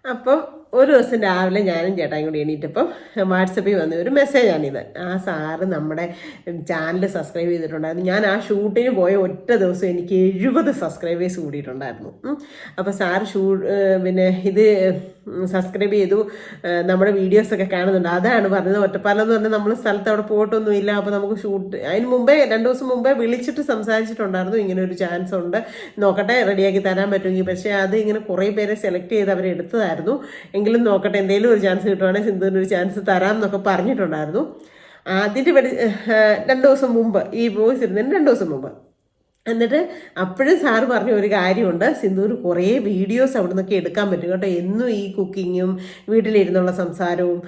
അപ്പോൾ ഒരു ദിവസം രാവിലെ ഞാനും ചേട്ടായും കൂടി എണീറ്റപ്പം വാട്സപ്പിൽ വന്ന ഒരു മെസ്സേജാണിത് ആ സാറ് നമ്മുടെ ചാനൽ സബ്സ്ക്രൈബ് ചെയ്തിട്ടുണ്ടായിരുന്നു. ഞാൻ ആ ഷൂട്ടിന് പോയ ഒറ്റ ദിവസം എനിക്ക് എഴുപത് സബ്സ്ക്രൈബേഴ്സ് കൂടിയിട്ടുണ്ടായിരുന്നു. അപ്പോൾ സാറ് ഷൂ പിന്നെ ഇത് സബ്സ്ക്രൈബ് ചെയ്തു. നമ്മുടെ വീഡിയോസൊക്കെ കാണുന്നുണ്ട്. അതാണ് പറഞ്ഞത് ഒറ്റപ്പാലം എന്ന് പറഞ്ഞാൽ നമ്മൾ സ്ഥലത്ത് അവിടെ പോയിട്ടൊന്നുമില്ല. അപ്പോൾ നമുക്ക് ഷൂട്ട് അതിന് മുമ്പേ രണ്ട് ദിവസം മുമ്പേ വിളിച്ചിട്ട് സംസാരിച്ചിട്ടുണ്ടായിരുന്നു. ഇങ്ങനെ ഒരു ചാൻസ് ഉണ്ട്. നോക്കട്ടെ റെഡിയാക്കി തരാൻ പറ്റുമെങ്കിൽ. പക്ഷേ അത് ഇങ്ങനെ കുറേ പേരെ സെലക്ട് ചെയ്ത് അവർ എടുത്തതായിരുന്നു. എങ്കിലും നോക്കട്ടെ എന്തെങ്കിലും ഒരു ചാൻസ് കിട്ടുവാണെങ്കിൽ സിന്ധുവിന് ഒരു ചാൻസ് തരാം എന്നൊക്കെ പറഞ്ഞിട്ടുണ്ടായിരുന്നു. പഠി രണ്ട് ദിവസം മുമ്പ് ഈ വോയിസ് ഇരുന്നതിന് രണ്ട് ദിവസം മുമ്പ്. എന്നിട്ട് അപ്പോഴും സാറ് പറഞ്ഞ ഒരു കാര്യമുണ്ട്. സിന്ദൂർ കുറേ വീഡിയോസ് അവിടെ നിന്നൊക്കെ എടുക്കാൻ പറ്റും കേട്ടോ. എന്നും ഈ കുക്കിങ്ങും വീട്ടിലിരുന്നുള്ള സംസാരവും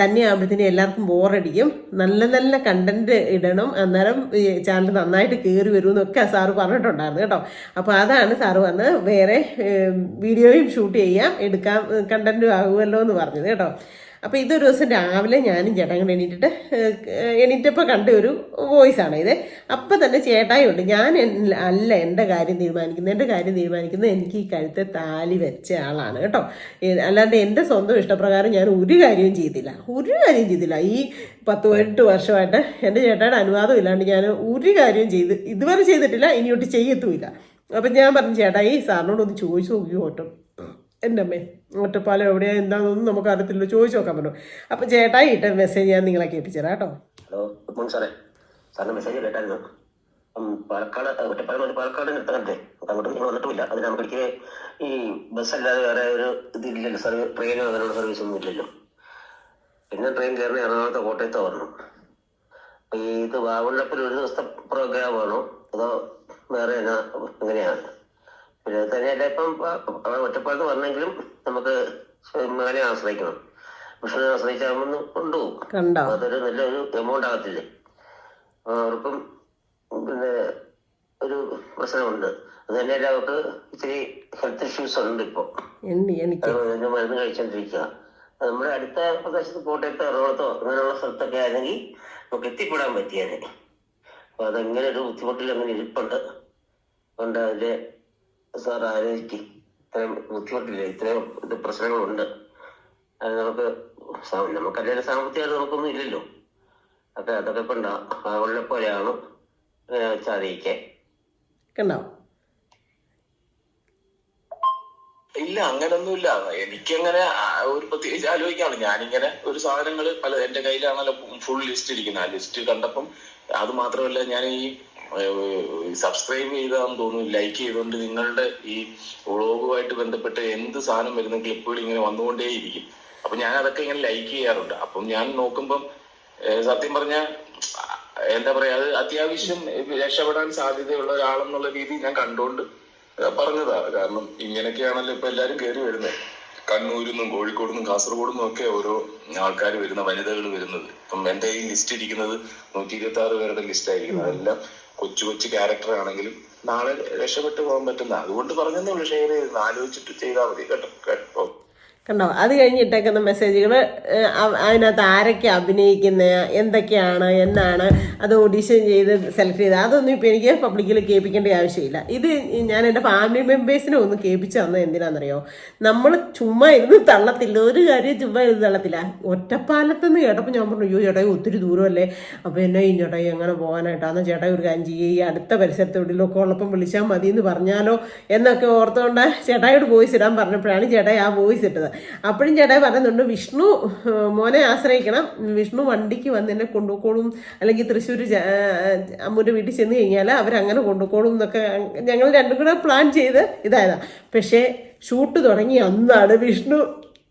തന്നെയാകുമ്പോഴത്തേനും എല്ലാവർക്കും ബോറടിക്കും. നല്ല നല്ല കണ്ടന്റ് ഇടണം. അന്നേരം ചാനൽ നന്നായിട്ട് കയറി വരും എന്നൊക്കെ സാറ് പറഞ്ഞിട്ടുണ്ടായിരുന്നു കേട്ടോ. അപ്പോൾ അതാണ് സാറ് വന്ന് വേറെ വീഡിയോയും ഷൂട്ട് ചെയ്യാം. എടുക്കാം കണ്ടന്റും ആകുമല്ലോ എന്ന് പറഞ്ഞത് കേട്ടോ. അപ്പോൾ ഇതൊരു ദിവസം രാവിലെ ഞാനും ചേട്ടൻ എണീറ്റിട്ട് എണീറ്റപ്പോൾ കണ്ട ഒരു വോയിസ് ആണ് ഇത്. അപ്പം തന്നെ ചേട്ടായും ഉണ്ട്. ഞാൻ അല്ല എന്റെ കാര്യം തീരുമാനിക്കുന്നത് എന്റെ കാര്യം തീരുമാനിക്കുന്നത് എനിക്ക് ഈ കഴുത്തെ താലി വെച്ച ആളാണ് കേട്ടോ. അല്ലാണ്ട് എന്റെ സ്വന്തം ഇഷ്ടപ്രകാരം ഞാൻ ഒരു കാര്യവും ചെയ്തില്ല. ഒരു കാര്യവും ചെയ്തില്ല. ഈ പത്ത് പതിനെട്ട് വർഷമായിട്ട് എന്റെ ചേട്ടായുടെ അനുവാദം ഇല്ലാണ്ട് ഞാൻ ഒരു കാര്യവും ചെയ്ത് ഇതുവരെ ചെയ്തിട്ടില്ല ഇനിയോട്ട് ചെയ്യത്തുമില്ല. അപ്പം ഞാൻ പറഞ്ഞു ചേട്ടാ ഈ സാറിനോടൊന്ന് ചോദിച്ചു നോക്കി ഓട്ടം. എന്റെ അമ്മേ ഒറ്റപ്പാലം എവിടെയാ? എന്താണെന്നൊന്നും നമുക്ക് അറിയത്തില്ല ചോദിച്ചു നോക്കാൻ പറ്റും. അപ്പം ചേട്ടായി ഇട്ട മെസ്സേജ് ഞാൻ നിങ്ങളെ കേൾപ്പിച്ചുതരാം കേട്ടോ. ഹലോ ഗുഡ് സാറേ. സാറിന് മെസ്സേജ് കേട്ടായിരുന്നു പാലക്കാട് ഒറ്റപ്പാലം മുതൽ പാലക്കാട് നിർത്തണ്ടേ അങ്ങോട്ട് നിങ്ങൾ വന്നിട്ടുമില്ല. അത് നമുക്ക് ഈ ബസ് അല്ലാതെ വേറെ ഒരു ഇതില്ലല്ലോ. സാർ ട്രെയിനോ അങ്ങനെയുള്ള സർവീസ് ഒന്നും ഇല്ലല്ലോ. പിന്നെ ട്രെയിൻ കയറി എറണാകുളത്തെ കോട്ടയത്തോ വരണം. ഈ ഇത് വാവുള്ളപ്പിൽ ഒരു ദിവസത്തെ പ്രോഗ്രാം ആണോ അതോ വേറെ എങ്ങനെയാണ്? പിന്നെ തന്നെയല്ല ഇപ്പം അവൻ ഒറ്റപ്പാലത്ത് വന്നെങ്കിലും നമുക്ക് മകനെ ആശ്രയിക്കണം. വിഷ്ണുവിനെ ആശ്രയിച്ചാകുമ്പോൾ കൊണ്ടുപോകും. അതൊരു നല്ലൊരു എമൗണ്ട് ആകത്തില്ലേ? അവർക്കും പിന്നെ ഒരു പ്രശ്നമുണ്ട്. അത് തന്നെയല്ല അവർക്ക് ഇത്തിരി ഹെൽത്ത് ഇഷ്യൂസ് ഉണ്ട് ഇപ്പോൾ. മരുന്ന് കഴിച്ചോണ്ടിരിക്കുക. നമ്മുടെ അടുത്ത പ്രദേശത്ത് കോട്ടയത്തോ എറണാകുളത്തോ അങ്ങനെയുള്ള സ്ഥലത്തൊക്കെ ആണെങ്കിൽ നമുക്ക് എത്തിപ്പെടാൻ പറ്റിയാനെ അപ്പൊ അതെങ്ങനെ ഒരു ബുദ്ധിമുട്ടിൽ അങ്ങനെ ഇരിപ്പുണ്ട്. അതുകൊണ്ട് അതിന്റെ സാർ ആലോചിക്ക് ഇത്രയും ബുദ്ധിമുട്ടില്ല? ഇത്രയും ഇത് പ്രശ്നങ്ങളുണ്ട്. അത് നമുക്ക് നമുക്കല്ലാതെ സാമ്പത്തിക സാമ്പത്തികമായിട്ട് നമുക്കൊന്നും ഇല്ലല്ലോ. അപ്പൊ അതൊക്കെ കൊണ്ടാ അവളെ പോലെയാണ് അറിയിക്കാൻ കണ്ടോ? ഇല്ല അങ്ങനൊന്നുമില്ല. എനിക്കങ്ങനെ ഒരു പ്രത്യേകിച്ച് ആലോചിക്കാണ് ഞാനിങ്ങനെ ഒരു സാധനങ്ങൾ പല എന്റെ കയ്യിലാണല്ലോ ഫുൾ ലിസ്റ്റ് ഇരിക്കുന്നത്. ആ ലിസ്റ്റ് കണ്ടപ്പം അത് മാത്രമല്ല ഞാൻ ഈ സബ്സ്ക്രൈബ് ചെയ്താന്ന് തോന്നുന്നു ലൈക്ക് ചെയ്തുകൊണ്ട് നിങ്ങളുടെ ഈ വ്ളോഗുമായിട്ട് ബന്ധപ്പെട്ട് എന്ത് സാധനം വരുന്ന ക്ലിപ്പുകൾ ഇങ്ങനെ വന്നുകൊണ്ടേയിരിക്കും. അപ്പൊ ഞാൻ അതൊക്കെ ഇങ്ങനെ ലൈക്ക് ചെയ്യാറുണ്ട്. അപ്പം ഞാൻ നോക്കുമ്പം സത്യം പറഞ്ഞ എന്താ പറയാ അത് അത്യാവശ്യം രക്ഷപ്പെടാൻ സാധ്യതയുള്ള ഒരാളെന്നുള്ള രീതി ഞാൻ കണ്ടുകൊണ്ട് പറഞ്ഞതാ. കാരണം ഇങ്ങനെയൊക്കെയാണല്ലോ ഇപ്പൊ എല്ലാരും കയറി വരുന്നത് കണ്ണൂരിൽ നിന്നും കോഴിക്കോട് നിന്നും കാസർഗോഡ് നിന്നും ഒക്കെ ഓരോ ആൾക്കാർ വരുന്ന വനിതകൾ വരുന്നത്. ഇപ്പം എന്റെ ഈ ലിസ്റ്റ് ഇരിക്കുന്നത് നൂറ്റി ഇരുപത്തി ആറ് പേരുടെ ലിസ്റ്റ് ആയിരിക്കും. അതെല്ലാം കൊച്ചു കൊച്ചു ക്യാരക്ടർ ആണെങ്കിലും നാളെ രക്ഷപ്പെട്ടു പോകാൻ പറ്റുന്ന. അതുകൊണ്ട് പറഞ്ഞെന്നേ ഉള്ളൂ ഷെയർ ചെയ്ത് ആലോചിച്ചിട്ട് ചെയ്താൽ മതി കേട്ടോ. കേട്ടോ. കണ്ടോ? അത് കഴിഞ്ഞിട്ടേക്കുന്ന മെസ്സേജുകൾ അതിനകത്ത് ആരൊക്കെ അഭിനയിക്കുന്ന എന്തൊക്കെയാണ് എന്നാണ് അത് ഓഡീഷൻ ചെയ്ത് സെലക്ട് ചെയ്ത്. അതൊന്നും ഇപ്പം എനിക്ക് പബ്ലിക്കിൽ കേൾപ്പിക്കേണ്ട ആവശ്യമില്ല. ഇത് ഞാൻ എന്റെ ഫാമിലി മെമ്പേഴ്സിനെ ഒന്ന് കേൾപ്പിച്ചു തന്നത് എന്തിനാണെന്നറിയോ? നമ്മൾ ചുമ്മാ ഇരുന്ന് തള്ളത്തില്ല. ഒരു കാര്യം ചുമ്മാ ഇരുന്ന് തള്ളത്തില്ല. ഒറ്റപ്പാലത്തെന്ന് കേട്ടപ്പോൾ ഞാൻ പറഞ്ഞു അയ്യോ ചേട്ടായി ഒത്തിരി ദൂരമല്ലേ? അപ്പോൾ എന്നെ ഈ ചേട്ടായി എങ്ങനെ പോകാനായിട്ടാന്ന് ചേട്ടായി ഒരു കാര്യം ചെയ്യുക ഈ അടുത്ത പരിസരത്ത് എവിടെയൊക്കെ ഉള്ളപ്പം വിളിച്ചാൽ മതി എന്ന് പറഞ്ഞാലോ? എന്നൊക്കെ ഓർത്തുകൊണ്ട് ചേട്ടായിയോട് വോയിസ് ഇടാൻ പറഞ്ഞപ്പോഴാണ് ചേട്ടായി ആ വോയിസ് ഇട്ടത്. അപ്പോഴും ചേട്ടായി പറയുന്നുണ്ട് വിഷ്ണു മോനെ ആശ്രയിക്കണം. വിഷ്ണു വണ്ടിക്ക് വന്ന് എന്നെ കൊണ്ടുപോക്കോളും അല്ലെങ്കിൽ തൃശ്ശൂർ അമ്മൂന്റെ വീട്ടിൽ ചെന്ന് കഴിഞ്ഞാൽ അവരങ്ങനെ കൊണ്ടുപോക്കോളും എന്നൊക്കെ ഞങ്ങൾ രണ്ടും കൂടെ പ്ലാൻ ചെയ്ത് ഇതായതാ. പക്ഷേ ഷൂട്ട് തുടങ്ങി അന്നാണ് വിഷ്ണു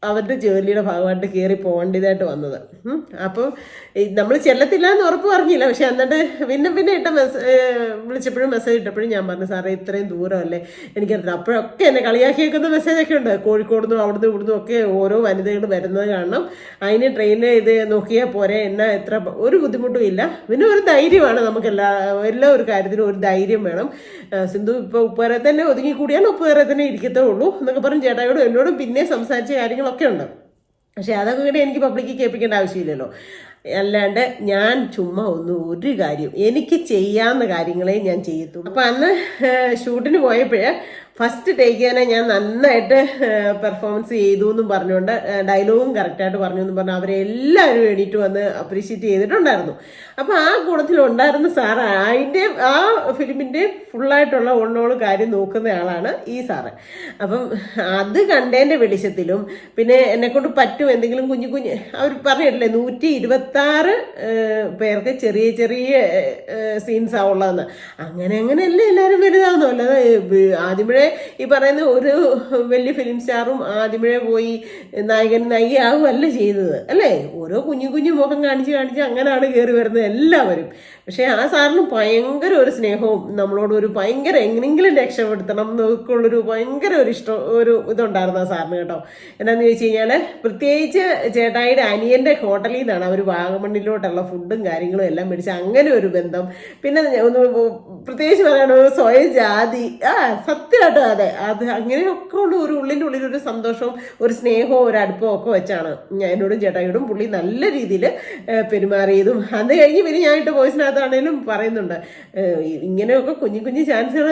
അവരുടെ ജോലിയുടെ ഭാഗമായിട്ട് കയറി പോകേണ്ടതായിട്ട് വന്നത്. അപ്പോൾ നമ്മൾ ചെല്ലത്തില്ല എന്ന് ഉറപ്പ് പറഞ്ഞില്ല. പക്ഷെ എന്നിട്ട് പിന്നെ പിന്നെ ഇട്ട മെസ്സേജ് വിളിച്ചപ്പോഴും മെസ്സേജ് ഇട്ടപ്പോഴും ഞാൻ പറഞ്ഞു സാറേ ഇത്രയും ദൂരമല്ലേ? എനിക്കറിയില്ല. അപ്പോഴൊക്കെ എന്നെ കളിയാക്കിയേക്കുന്ന മെസ്സേജൊക്കെ ഉണ്ട് കോഴിക്കോട് നിന്നും അവിടുന്ന് ഇവിടുന്ന് ഒക്കെ ഓരോ വനിതകൾ വരുന്നത് കാണണം. അതിന് ട്രെയിനിൽ ഇത് നോക്കിയാൽ പോരെ. എന്നാ എത്ര ഒരു ബുദ്ധിമുട്ടും ഇല്ല. പിന്നെ ഒരു ധൈര്യമാണ് നമുക്ക് എല്ലാ എല്ലാ ഒരു കാര്യത്തിനും ഒരു ധൈര്യം വേണം. സിന്ധു ഇപ്പോൾ ഉപ്പുവരെ തന്നെ ഒതുങ്ങി കൂടിയാൽ ഉപ്പുവരെ തന്നെ ഇരിക്കത്തേ ഉള്ളൂ എന്നൊക്കെ പറഞ്ഞ് ചേട്ടായോടും എന്നോടും പിന്നെ സംസാരിച്ച കാര്യങ്ങളൊക്കെ ഉണ്ട്. പക്ഷേ അതൊക്കെ കൂടി എനിക്ക് പബ്ലിക്ക് കേൾപ്പിക്കേണ്ട ആവശ്യമില്ലല്ലോ. അല്ലാണ്ട് ഞാൻ ചുമ്മാ ഒന്നും ഒരു കാര്യം എനിക്ക് ചെയ്യാവുന്ന കാര്യങ്ങളെ ഞാൻ ചെയ്യത്തുള്ളൂ. അപ്പം അന്ന് ഷൂട്ടിന് പോയപ്പോഴേ ഫസ്റ്റ് ടേക്ക് തന്നെ ഞാൻ നന്നായിട്ട് പെർഫോമൻസ് ചെയ്തു എന്നും പറഞ്ഞുകൊണ്ട് ഡയലോഗും കറക്റ്റായിട്ട് പറഞ്ഞു എന്നും പറഞ്ഞു അവരെ എല്ലാവരും എണീറ്റ് വന്ന് അപ്രീഷിയേറ്റ് ചെയ്തിട്ടുണ്ടായിരുന്നു. അപ്പോൾ ആ കൂട്ടത്തിൽ ഉണ്ടായിരുന്ന സാറ് അതിന്റെ ആ ഫിലിമിന്റെ ഫുള്ളായിട്ടുള്ള ഒന്നോട് കാര്യം നോക്കുന്ന ആളാണ് ഈ സാറ്. അപ്പം അത് കണ്ടതിന്റെ വെളിച്ചത്തിലും പിന്നെ എന്നെക്കൊണ്ട് പറ്റും എന്തെങ്കിലും കുഞ്ഞു കുഞ്ഞ് അവർ പറഞ്ഞിട്ടില്ലേ നൂറ്റി ഇരുപത്താറ് പേർക്ക് ചെറിയ ചെറിയ സീൻസ് ഉള്ളതെന്ന്. അങ്ങനെ അങ്ങനെയല്ലേ എല്ലാവരും വലുതാവുന്നു അല്ലാതെ ഏ, ആദ്യമേ ഈ പറയുന്ന ഒരു വലിയ ഫിലിം സ്റ്റാറും ആദ്യമേ പോയി നായകൻ നായികയാവുമല്ല ചെയ്തത്. അല്ലേ? ഓരോ കുഞ്ഞു കുഞ്ഞു മുഖം കാണിച്ച് കാണിച്ച് അങ്ങനെയാണ് കയറി വരുന്നത് എല്ലാവരും. പക്ഷേ ആ സാറിന് ഭയങ്കര ഒരു സ്നേഹവും നമ്മളോട് ഒരു ഭയങ്കര എങ്ങനെങ്കിലും രക്ഷപ്പെടുത്തണം എന്നൊക്കെയുള്ളൊരു ഭയങ്കര ഒരു ഇഷ്ടം ഒരു ഇതുണ്ടായിരുന്നു ആ സാറിന് കേട്ടോ. എന്നാന്ന് ചോദിച്ചു കഴിഞ്ഞാൽ പ്രത്യേകിച്ച് ചേട്ടായിയുടെ അനിയന്റെ ഹോട്ടലിൽ നിന്നാണ് അവർ വാഗമണ്ണിലോട്ടുള്ള ഫുഡും കാര്യങ്ങളും എല്ലാം മേടിച്ച് അങ്ങനെ ഒരു ബന്ധം. പിന്നെ ഒന്ന് പ്രത്യേകിച്ച് പറയണ സ്വയം ജാതി. ആ സത്യമായിട്ടും അതെ. അത് അങ്ങനെയൊക്കെ ഉള്ള ഒരു ഉള്ളിന്റെ ഉള്ളിൽ ഒരു സന്തോഷവും ഒരു സ്നേഹവും ഒരു അടുപ്പവും ഒക്കെ വെച്ചാണ് ഞാൻ എന്നോടും ചേട്ടായിയോടും പുള്ളി നല്ല രീതിയിൽ പെരുമാറിയതും. അത് കഴിഞ്ഞ് പിന്നെ ഞാനിട്ട് വോയിസിനകത്താണേലും പറയുന്നുണ്ട്. ഇങ്ങനെയൊക്കെ കുഞ്ഞു കുഞ്ഞു ചാൻസുകൾ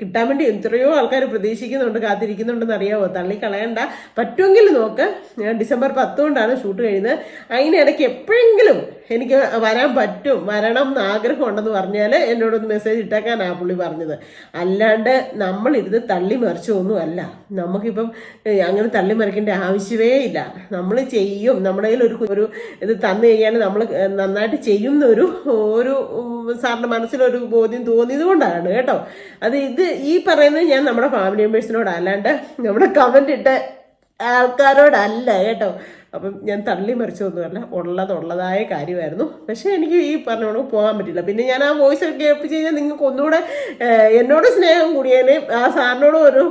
കിട്ടാൻ വേണ്ടി എത്രയോ ആൾക്കാർ പ്രതീക്ഷിക്കുന്നുണ്ട് കാത്തിരിക്കുന്നുണ്ടെന്ന് അറിയാമോ തള്ളി കളയണ്ട പറ്റുമെങ്കിൽ നോക്ക്. ഡിസംബർ പത്തുകൊണ്ടാണ് ഷൂട്ട് കഴിയുന്നത്. അതിനിടയ്ക്ക് എപ്പോഴെങ്കിലും എനിക്ക് വരാൻ പറ്റും വരണം എന്ന് ആഗ്രഹം ഉണ്ടെന്ന് പറഞ്ഞാൽ എന്നോടൊന്ന് മെസ്സേജ് ഇട്ടേക്കാനാ പുള്ളി പറഞ്ഞത്. അല്ലാണ്ട് നമ്മൾ ഇരുന്ന് തള്ളി മറിച്ചൊന്നും അല്ല നമുക്കിപ്പം അങ്ങനെ തള്ളി മറിക്കേണ്ട ആവശ്യമേ ഇല്ല. നമ്മൾ ചെയ്യും. നമ്മുടെ കയ്യിൽ ഒരു ഒരു ഇത് തന്നു കഴിഞ്ഞാൽ നമ്മൾ നന്നായിട്ട് ചെയ്യുന്ന ഒരു ഒരു സാറിന്റെ മനസ്സിലൊരു ബോധ്യം തോന്നിയത് കൊണ്ടാണ് കേട്ടോ. അത് ഇത് ഈ പറയുന്നത് ഞാൻ നമ്മുടെ ഫാമിലി മെമ്പേഴ്സിനോട് അല്ലാണ്ട് നമ്മുടെ കമന്റ് ഇട്ട ആൾക്കാരോടല്ല കേട്ടോ. അപ്പം ഞാൻ തള്ളി മറിച്ചൊന്നുമല്ല ഉള്ളത് ഉള്ളതുള്ളതായ കാര്യമായിരുന്നു. പക്ഷേ എനിക്ക് ഈ പറഞ്ഞോണ്ട് പോകാൻ പറ്റില്ല പിന്നെ ഞാൻ ആ വോയിസ് ഒക്കെ കേൾപ്പിച്ച് കഴിഞ്ഞാൽ നിങ്ങൾക്ക് ഒന്നുകൂടെ എന്നോട് സ്നേഹം കൂടിയേനെ. ആ സാറിനോട് ഒരു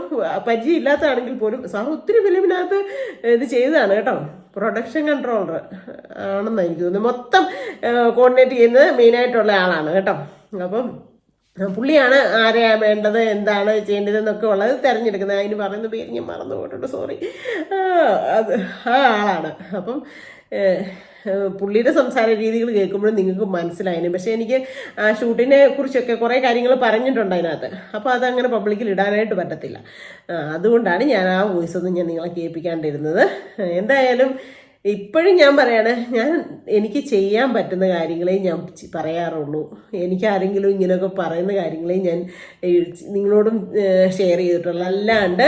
പരിചയം ഇല്ലാത്തതാണെങ്കിൽ പോലും സാർ ഒത്തിരി ഫിലിമിനകത്ത് ഇത് ചെയ്തതാണ് കേട്ടോ. പ്രൊഡക്ഷൻ കൺട്രോളർ ആണെന്ന് എനിക്ക് തോന്നുന്നു മൊത്തം കോർഡിനേറ്റ് ചെയ്യുന്നത് മെയിനായിട്ടുള്ള ആളാണ് കേട്ടോ. അപ്പം പുള്ളിയാണ് ആരെയാ വേണ്ടത് എന്താണ് ചെയ്യേണ്ടതെന്നൊക്കെ ഉള്ളത് തിരഞ്ഞെടുക്കുന്നത്. അതിന് പറയുന്ന പേര് ഞാൻ മറന്നു പോയിട്ടുണ്ട് സോറി അത് ആ ആളാണ്. അപ്പം പുള്ളിയുടെ സംസാര രീതികൾ കേൾക്കുമ്പോഴും നിങ്ങൾക്ക് മനസ്സിലായിന്. പക്ഷേ എനിക്ക് ആ ഷൂട്ടിനെ കുറിച്ചൊക്കെ കുറേ കാര്യങ്ങൾ പറഞ്ഞിട്ടുണ്ട് അതിനകത്ത്. അപ്പോൾ അതങ്ങനെ പബ്ലിക്കിൽ ഇടാനായിട്ട് പറ്റത്തില്ല. അതുകൊണ്ടാണ് ഞാൻ ആ വോയിസ് ഒന്നും ഞാൻ നിങ്ങളെ കേൾപ്പിക്കാണ്ടിരുന്നത്. എന്തായാലും ഇപ്പോഴും ഞാൻ പറയാണ് ഞാൻ എനിക്ക് ചെയ്യാൻ പറ്റുന്ന കാര്യങ്ങളെ ഞാൻ പറയാറുള്ളൂ. എനിക്ക് ആരെങ്കിലും ഇങ്ങനെയൊക്കെ പറയുന്ന കാര്യങ്ങളെ ഞാൻ നിങ്ങളോടും ഷെയർ ചെയ്തിട്ടുള്ളൂ. അല്ലാണ്ട്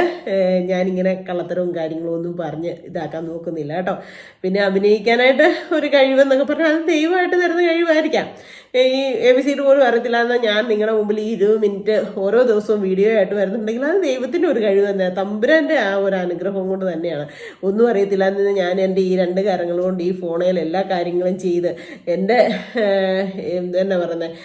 ഞാനിങ്ങനെ കള്ളത്തരവും കാര്യങ്ങളും ഒന്നും പറഞ്ഞ് ഇതാക്കാൻ നോക്കുന്നില്ല കേട്ടോ. പിന്നെ അഭിനയിക്കാനായിട്ട് ഒരു കഴിവെന്നൊക്കെ പറഞ്ഞാൽ അത് ദൈവമായിട്ട് തരുന്ന കഴിവായിരിക്കാം. ഈ എ ബി സിയുടെ പോലും അറിയത്തില്ല എന്നാൽ ഞാൻ നിങ്ങളുടെ മുമ്പിൽ ഈ ഇരുപത് മിനിറ്റ് ഓരോ ദിവസവും വീഡിയോ ആയിട്ട് വരുന്നുണ്ടെങ്കിൽ അത് ദൈവത്തിന്റെ ഒരു കഴിവ് തന്നെയാണ് തമ്പുരാന്റെ ആ ഒരു അനുഗ്രഹം കൊണ്ട് തന്നെയാണ്. ഒന്നും അറിയത്തില്ല എന്ന് ഞാൻ എന്റെ ഈ രണ്ട് കാര്യങ്ങൾ കൊണ്ട് ഈ ഫോണിൽ എല്ലാ കാര്യങ്ങളും ചെയ്ത് എന്റെ എന്താ പറയുന്നത്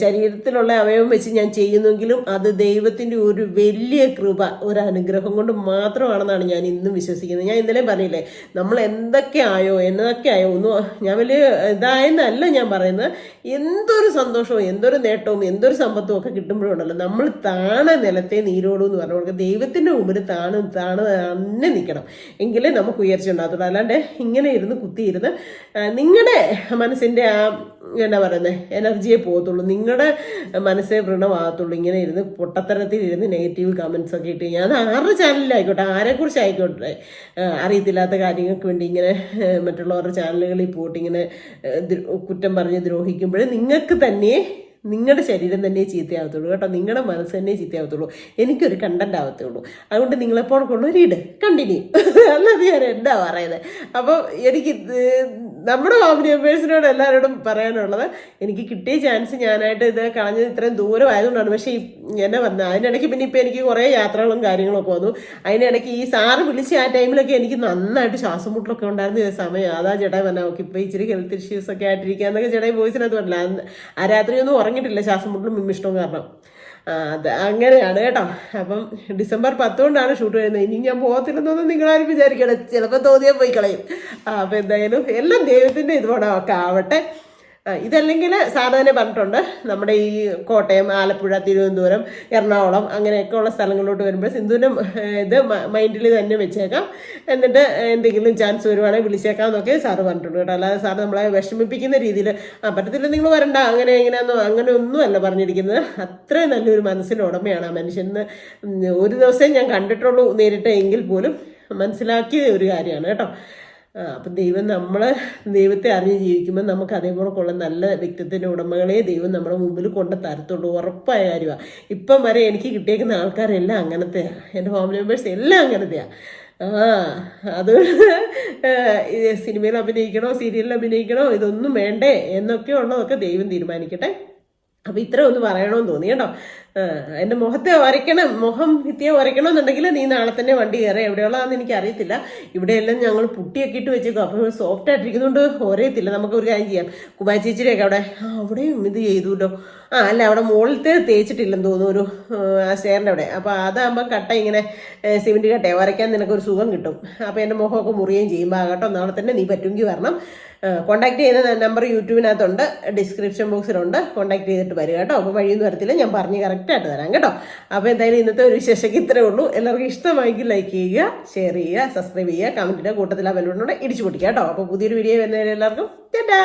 ശരീരത്തിലുള്ള അവയവം വെച്ച് ഞാൻ ചെയ്യുന്നെങ്കിലും അത് ദൈവത്തിന്റെ ഒരു വലിയ കൃപ ഒരു അനുഗ്രഹം കൊണ്ട് മാത്രമാണെന്നാണ് ഞാൻ ഇന്നും വിശ്വസിക്കുന്നത്. ഞാൻ ഇന്നലെ പറഞ്ഞില്ലേ നമ്മൾ എന്തൊക്കെ ആയോ എന്നതൊക്കെ ആയോ ഒന്നും ഞാൻ വലിയ ഇതായെന്നല്ല ഞാൻ പറയുന്നത്. എന്തൊരു സന്തോഷവും എന്തൊരു നേട്ടവും എന്തൊരു സമ്പത്തും ഒക്കെ കിട്ടുമ്പോഴുണ്ടല്ലോ നമ്മൾ താണ നിലത്തെ നീരോടും എന്ന് പറഞ്ഞ ദൈവത്തിന്റെ മുമ്പിൽ താണ് താണ് തന്നെ നിൽക്കണം. എങ്കിലേ നമുക്ക് ഉയർച്ച ഉണ്ടാകത്തുള്ളൂ. അല്ലാണ്ട് ഇങ്ങനെ ഇരുന്ന് കുത്തിയിരുന്ന് നിങ്ങളുടെ മനസ്സിന്റെ ആ എന്നാ പറയുന്നത് എനർജിയെ പോകത്തുള്ളൂ. നിങ്ങളുടെ മനസ്സേ വ്രണമാകത്തുള്ളൂ. ഇങ്ങനെ ഇരുന്ന് പൊട്ടത്തരത്തിൽ ഇരുന്ന് നെഗറ്റീവ് കമൻസ് ഒക്കെ ഇട്ട് കഴിഞ്ഞാൽ അത് ആരുടെ ചാനലിലായിക്കോട്ടെ? ആരെക്കുറിച്ച് ആയിക്കോട്ടെ? അറിയത്തില്ലാത്ത കാര്യങ്ങൾക്ക് വേണ്ടി ഇങ്ങനെ മറ്റുള്ളവരുടെ ചാനലുകളിൽ പോയിട്ട് ഇങ്ങനെ കുറ്റം പറഞ്ഞ് ദ്രോഹിക്കുമ്പോൾ നിങ്ങൾക്ക് തന്നെ നിങ്ങളുടെ ശരീരം തന്നെ ചീത്തയാവത്തുള്ളൂ കേട്ടോ. നിങ്ങളുടെ മനസ്സ് തന്നെ ചീത്തയാവത്തുള്ളൂ. എനിക്കൊരു കണ്ടന്റ് ആവത്തുള്ളൂ. അതുകൊണ്ട് നിങ്ങളെപ്പോൾ ഇട്. കണ്ടിന്യൂ അല്ലാതെ ഞാൻ എന്താ പറയുന്നത് അപ്പോൾ എനിക്ക് നമ്മുടെ ഫാമിലി മെമ്പേഴ്സിനോട് എല്ലാവരോടും പറയാനുള്ളത് എനിക്ക് കിട്ടിയ ചാൻസ് ഞാനായിട്ട് ഇത് കളഞ്ഞത് ഇത്രയും ദൂരം ആയതുകൊണ്ടാണ്. പക്ഷേ എന്നെ വന്ന അതിനിടയ്ക്ക് പിന്നെ ഇപ്പം എനിക്ക് കുറേ യാത്രകളും കാര്യങ്ങളൊക്കെ വന്നു. അതിനിടയ്ക്ക് ഈ സാറ് വിളിച്ച ആ ടൈമിലൊക്കെ എനിക്ക് നന്നായിട്ട് ശ്വാസം മുട്ടലൊക്കെ ഉണ്ടായിരുന്ന സമയം. അതാ ചേട്ടായി പറഞ്ഞാൽ ഓക്കെ ഇപ്പോൾ ഇച്ചിരി ഹെൽത്ത് ഇഷ്യൂസ് ഒക്കെ ആയിട്ടിരിക്കുക എന്നൊക്കെ ചേട്ടായി വോയിസിനകത്ത് പറഞ്ഞില്ല. ആ ആ രാത്രിയൊന്നും ഉറങ്ങിയിട്ടില്ല ശ്വാസം മുട്ടലും മിമ്മിഷ്ടവും കാരണം. അത് അങ്ങനെയാണ് കേട്ടോ. അപ്പം ഡിസംബർ പത്തുകൊണ്ടാണ് ഷൂട്ട് വരുന്നത്. ഇനി ഞാൻ പോകത്തില്ലെന്നൊന്നും നിങ്ങളാരും വിചാരിക്കണം. ചിലപ്പോൾ തോന്നിയാൽ പോയി കളയും. അപ്പം എന്തായാലും എല്ലാം ദൈവത്തിന്റെ ഇതുപോലെ ഒക്കെ ആവട്ടെ. ഇതല്ലെങ്കിൽ സാധാരണ പറഞ്ഞിട്ടുണ്ട് നമ്മുടെ ഈ കോട്ടയം ആലപ്പുഴ തിരുവനന്തപുരം എറണാകുളം അങ്ങനെയൊക്കെ ഉള്ള സ്ഥലങ്ങളിലോട്ട് വരുമ്പോൾ സിന്ധുവിന്റെ ഇത് മൈൻഡിൽ തന്നെ വെച്ചേക്കാം. എന്നിട്ട് എന്തെങ്കിലും ചാൻസ് വരുവാണെങ്കിൽ വിളിച്ചേക്കാം എന്നൊക്കെ സാറ് പറഞ്ഞിട്ടുണ്ട് കേട്ടോ. അല്ലാതെ സാറ് നമ്മളെ വിഷമിപ്പിക്കുന്ന രീതിയിൽ ആ പറ്റത്തില്ല നിങ്ങൾ വരണ്ട. അങ്ങനെ എങ്ങനെയാണെന്നോ അങ്ങനെ ഒന്നുമല്ല പറഞ്ഞിരിക്കുന്നത്. അത്രയും നല്ലൊരു മനസ്സിന്റെ ഉടമയാണ് ആ മനുഷ്യന് ഒരു ദിവസം ഞാൻ കണ്ടിട്ടുള്ളൂ നേരിട്ട് എങ്കിൽ പോലും മനസ്സിലാക്കിയ ഒരു കാര്യമാണ് കേട്ടോ. അപ്പം ദൈവം നമ്മൾ ദൈവത്തെ അറിഞ്ഞ് ജീവിക്കുമ്പോൾ നമുക്ക് അതേപോലെയുള്ള നല്ല വ്യക്തിത്വത്തിന്റെ ഉടമകളെ ദൈവം നമ്മുടെ മുമ്പിൽ കൊണ്ട് തരത്തുള്ളൂ. ഉറപ്പായ കാര്യമാണ് ഇപ്പം വരെ എനിക്ക് കിട്ടിയേക്കുന്ന ആൾക്കാരെല്ലാം അങ്ങനത്തെയാണ് എന്റെ ഫാമിലി മെമ്പേഴ്സ് എല്ലാം അങ്ങനത്തെയാണ് ആ അത് സിനിമയിൽ അഭിനയിക്കണോ സീരിയലിൽ അഭിനയിക്കണോ ഇതൊന്നും വേണ്ടേ എന്നൊക്കെ ഉള്ളതൊക്കെ ദൈവം തീരുമാനിക്കട്ടെ. അപ്പം ഇത്ര ഒന്ന് പറയണമെന്ന് തോന്നി കേട്ടോ. എന്റെ മുഖത്തെ വരയ്ക്കണം മുഖം ഭിത്തിയെ വരയ്ക്കണം എന്നുണ്ടെങ്കിൽ നീ നാളെ തന്നെ വണ്ടി കയറി. എവിടെയുള്ളതാണെന്ന് എനിക്ക് അറിയത്തില്ല. ഇവിടെയെല്ലാം ഞങ്ങൾ പുട്ടിയൊക്കെ ഇട്ട് വെച്ചേക്കും. അപ്പോൾ സോഫ്റ്റ് ആയിട്ടിരിക്കുന്നതുകൊണ്ട് ഒരേത്തില്ല. നമുക്ക് ഒരു കാര്യം ചെയ്യാം. കുബാ ചേച്ചിയുടെയൊക്കെ അവിടെ. അവിടെയും ഇത് ചെയ്തുല്ലോ. ആ അല്ല അവിടെ മുകളിലത്തെ തേച്ചിട്ടില്ലെന്ന് തോന്നുന്നു ഒരു ആ അവിടെ. അപ്പോൾ അതാകുമ്പോൾ കട്ട ഇങ്ങനെ സിമെന്റ് കട്ടയോ. വരയ്ക്കാൻ നിനക്കൊരു സുഖം കിട്ടും. അപ്പോൾ എന്റെ മുഖമൊക്കെ മുറിയുകയും ചെയ്യും. ആ കേട്ടോ നാളെ തന്നെ നീ പറ്റുമെങ്കിൽ വരണം. കോൺടാക്ട് ചെയ്യുന്ന നമ്പർ യൂട്യൂബിനകത്തുണ്ട്. ഡിസ്ക്രിപ്ഷൻ ബോക്സിലുണ്ട് കോൺടാക്ട് ചെയ്തിട്ട് വരിക കേട്ടോ. അപ്പോൾ വഴിയൊന്നും വരത്തില്ല. ഞാൻ പറഞ്ഞ് കറക്റ്റായിട്ട് തരാം കേട്ടോ. അപ്പോൾ എന്തായാലും ഇന്നത്തെ ഒരു വിശേഷയ്ക്ക് ഇത്രേ ഉള്ളൂ. എല്ലാവർക്കും ഇഷ്ടമായെങ്കിൽ ലൈക്ക് ചെയ്യുക ഷെയർ ചെയ്യുക സബ്സ്ക്രൈബ് ചെയ്യുക കമന്റിന്റെ കൂട്ടത്തിൽ ആ ബെല്ലോടെ ഇടിച്ചു പൊട്ടിക്കുക കേട്ടോ. അപ്പോൾ പുതിയൊരു വീഡിയോ വരുന്നവരെ എല്ലാവർക്കും ചേട്ടാ